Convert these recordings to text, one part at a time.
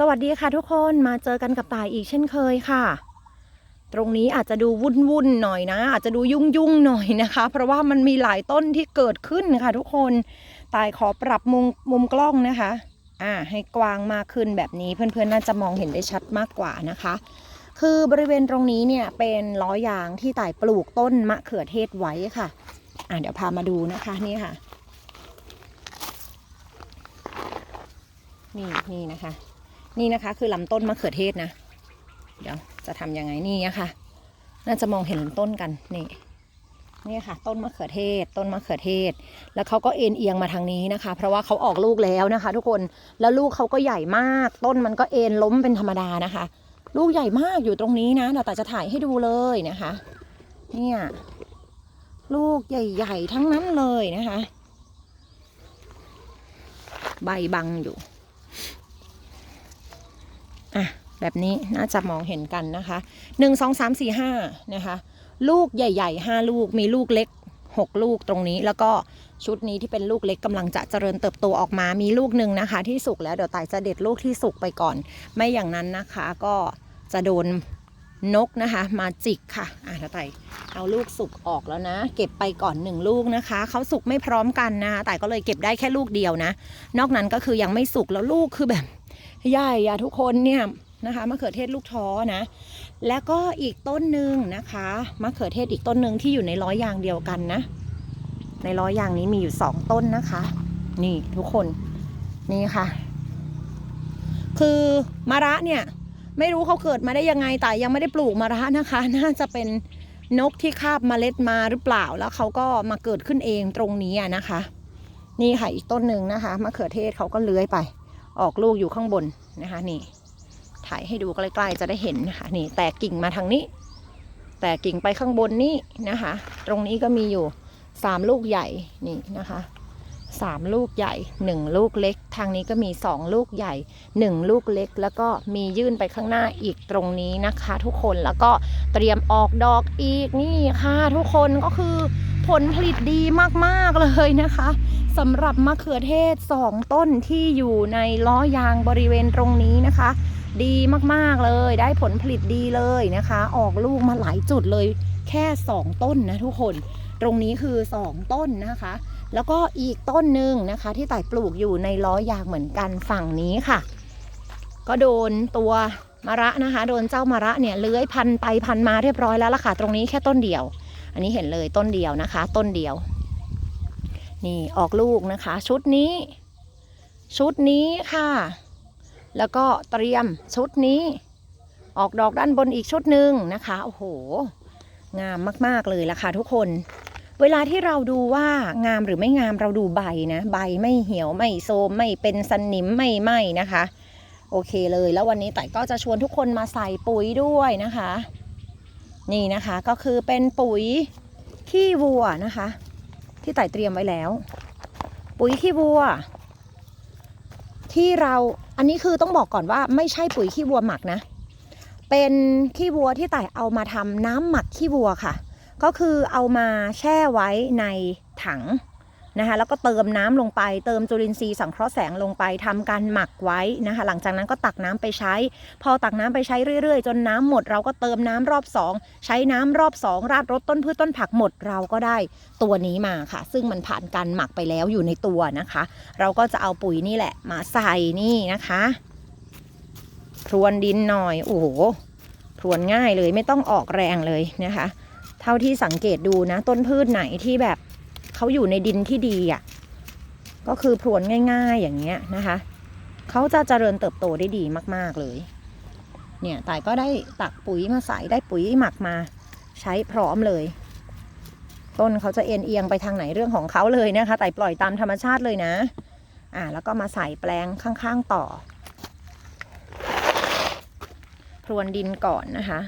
สวัสดีค่ะทุกคนมาเจอกันกับตายอีกเช่นเคยค่ะ ตรงนี้อาจจะดูวุ่นวุ่นหน่อยนะ อาจจะดูยุ่งยุ่งหน่อยนะคะ เพราะว่ามันมีหลายต้นที่เกิดขึ้นค่ะ ทุกคนตายขอปรับมุมมุมกล้องนะคะอ่าให้กว้างมากขึ้นแบบนี้เพื่อนๆน่าจะมองเห็นได้ชัดมากกว่านะคะ คือบริเวณตรงนี้เนี่ยเป็นล้อยางที่ต่ายปลูกต้นมะเขือเทศไว้ค่ะ อ่าเดี๋ยวพามาดูนะคะนี่ค่ะ นี่นี่นะคะ นี่นะคะ คือลำต้นมะเขือเทศนะ เดี๋ยวจะทำยังไงนี่อะค่ะน่าจะมองเห็นต้นกันนี่นี่ค่ะ ต้นมะเขือเทศ ต้นมะเขือเทศ แล้วเขาก็เอ็นเอียงมาทางนี้นะคะ เพราะว่าเขาออกลูกแล้วนะคะ ทุกคนแล้วลูกเขาก็ใหญ่มาก ต้นมันก็เอ็นล้มเป็นธรรมดานะคะ ลูกใหญ่มากอยู่ตรงนี้นะเดี๋ยวแต่จะถ่ายให้ดูเลยนะคะ เนี่ยลูกใหญ่ๆทั้งนั้นเลยนะคะ ใบบังอยู่ อะแบบนี้น่าจะมองเห็นกันนะคะหนึ่งสองสามสี่ห้านะคะ ลูกใหญ่ๆห้าลูกมีลูกเล็กหกลูกตรงนี้แล้วก็ชุดนี้ที่เป็นลูกเล็กกำลังจะเจริญเติบโตออกมา มีลูกหนึ่งนะคะ ที่สุกแล้วเดี๋ยวตายจะเด็ดลูกที่สุกไปก่อน ไม่อย่างนั้นนะคะก็จะโดนนกนะคะมาจิกค่ะอะเดี๋ยวตายเอาลูกสุกออกแล้วนะ เก็บไปก่อนหนึ่งลูกนะคะเขาสุกไม่พร้อมกันนะคะแต่ก็เลยเก็บได้แค่ลูกเดียวนะ นอกนั้นก็คือยังไม่สุกแล้วลูกคือแบบ ใหญ่อะทุกคนเนี่ยนะคะมะเขือเทศลูกท้อนะ แล้วก็อีกต้นหนึ่งนะคะมะเขือเทศอีกต้นหนึ่งที่อยู่ในร้อยยางเดียวกันนะ ในร้อยยางนี้มีอยู่สองต้นนะคะ นี่ทุกคนนี่ค่ะ คือมะระเนี่ยไม่รู้เขาเกิดมาได้ยังไงแต่ยังไม่ได้ปลูกมะระนะคะ น่าจะเป็นนกที่คาบเมล็ดมาหรือเปล่าแล้วเขาก็มาเกิดขึ้นเองตรงนี้นะคะ นี่ค่ะอีกต้นหนึ่งนะคะมะเขือเทศเขาก็เลื้อยไป ออกลูกอยู่ข้างบนนะคะนี่ถ่ายให้ดูใกล้ๆจะได้เห็นนะคะนี่แตกกิ่งมาทางนี้ แตกกิ่งไปข้างบนนี่นะคะ ตรงนี้ก็มีอยู่สามลูกใหญ่นี่นะคะสามลูกใหญ่หนึ่งลูกเล็ก ทางนี้ก็มีสองลูกใหญ่หนึ่งลูกเล็ก แล้วก็มียื่นไปข้างหน้าอีกตรงนี้นะคะ ทุกคนแล้วก็เตรียมออกดอกอีกนี่ค่ะ ทุกคนก็คือ ผลผลิตดีมากๆเลยนะคะสำหรับมะเขือเทศสองต้นที่อยู่ในล้อยางบริเวณตรงนี้นะคะ ดีมากๆเลยได้ผลผลิตดีเลยนะคะ ออกลูกมาหลายจุดเลยแค่ 2 ต้นนะทุกคนตรงนี้คือ 2 ต้นนะคะ แล้วก็อีกต้นหนึ่งนะคะ ที่ต่ายปลูกอยู่ในล้อยางเหมือนกันฝั่งนี้ค่ะ ก็โดนตัวมะระนะคะ โดนเจ้ามะระเนี่ยเลื้อยพันไปพันมาเรียบร้อยแล้วล่ะค่ะ ตรงนี้แค่ต้นเดียว อันนี้เห็นเลยต้นเดียวนะคะ ต้นเดียว นี่ออกลูกนะคะ ชุดนี้ ชุดนี้ค่ะ แล้วก็เตรียมชุดนี้ ออกดอกด้านบนอีกชุดหนึ่งนะคะโอ้โห งามมากๆเลยล่ะค่ะทุกคน เวลาที่เราดูว่างามหรือไม่งามเราดูใบนะใบไม่เหี่ยวไม่โซมไม่เป็นสนิมไม่ไหมนะคะ โอเคเลย แล้ววันนี้ไต่ก็จะชวนทุกคนมาใส่ปุ๋ยด้วยนะคะ นี่นะคะก็คือเป็นปุ๋ยขี้วัวนะคะ ที่ไต่เตรียมไว้แล้ว ปุ๋ยขี้วัว ที่เราอันนี้คือต้องบอกก่อนว่าไม่ใช่ปุ๋ยขี้วัวหมักนะ เป็นขี้วัวที่ไต่เอามาทำน้ำหมักขี้วัวค่ะ ก็คือเอามาแช่ไว้ในถัง นะคะแล้วก็เติมน้ำลงไป เติมจุลินทรีย์สังเคราะห์แสงลงไปทำการหมักไว้นะคะ หลังจากนั้นก็ตักน้ำไปใช้ พอตักน้ำไปใช้เรื่อยๆ จนน้ำหมดเราก็เติมน้ำรอบสองใช้น้ำรอบสองราดรดต้นพืชต้นผักหมดเราก็ได้ตัวนี้มาค่ะ ซึ่งมันผ่านการหมักไปแล้วอยู่ในตัวนะคะ เราก็จะเอาปุ๋ยนี่แหละ มาใส่นี่นะคะพรวนดินหน่อยโอ้โหพรวนง่ายเลยไม่ต้องออกแรงเลยนะคะ เท่าที่สังเกตดูนะต้นพืชไหนที่แบบ เขาอยู่ในดินที่ดีอะก็คือพรวนง่ายๆอย่างเงี้ยนะคะเขาจะเจริญเติบโตได้ดีมาก ๆเลย เนี่ยแต่ก็ได้ตักปุ๋ยมาใส่ได้ปุ๋ยหมักมา ใช้พร้อมเลย ต้นเขาจะเอ็นเอียงไปทางไหนเรื่องของเขาเลยนะคะแต่ปล่อยตามธรรมชาติเลยนะ อ่าแล้วก็มาใส่แปลงข้างๆต่อ พรวนดินก่อนนะคะ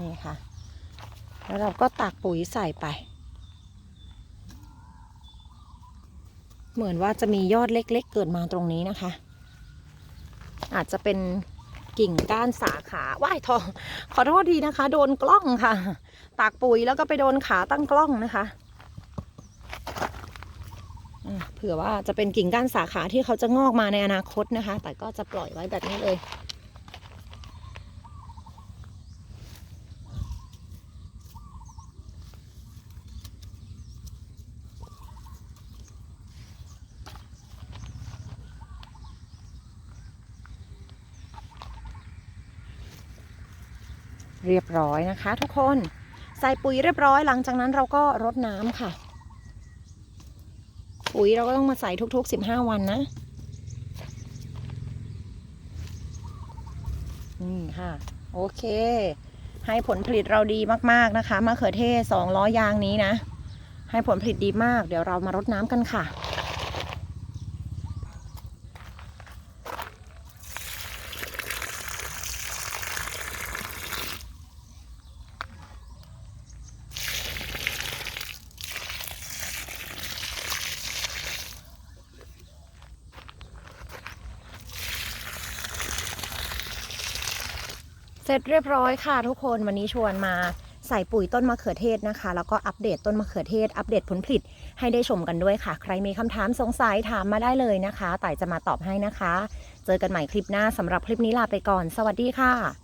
นี่ค่ะ แล้วเราก็ตักปุ๋ยใส่ไป เหมือนว่าจะมียอดเล็กๆ เกิดมาตรงนี้นะคะ อาจจะเป็นกิ่งก้านสาขาว่ายทอง ขอโทษทีนะคะ โดนกล้องค่ะ ตากปุ๋ยแล้วก็ไปโดนขาตั้งกล้องนะคะอะเผื่อว่าจะเป็นกิ่งก้านสาขาที่เขาจะงอกมาในอนาคตนะคะ แต่ก็จะปล่อยไว้แบบนี้เลย เรียบร้อยนะคะ ทุกคนใส่ปุ๋ยเรียบร้อยหลังจากนั้นเราก็รดน้ำค่ะ ปุ๋ยเราก็ต้องมาใส่ทุก ๆ 15 วันนะนี่ค่ะ โอเค ให้ผลผลิตเราดีมากๆนะคะมะเขือเทศสองล้อยางนี้นะ ให้ผลผลิตดีมาก เดี๋ยวเรามารดน้ำกันค่ะ เสร็จเรียบร้อยค่ะทุกคนวันนี้ชวนมาใส่ปุ๋ยต้นมะเขือเทศนะคะ แล้วก็อัปเดตต้นมะเขือเทศ อัปเดตผลผลิตให้ได้ชมกันด้วยค่ะ ใครมีคำถามสงสัยถามมาได้เลยนะคะต่ายจะมาตอบให้นะคะ เจอกันใหม่คลิปหน้าสำหรับคลิปนี้ลาไปก่อน สวัสดีค่ะ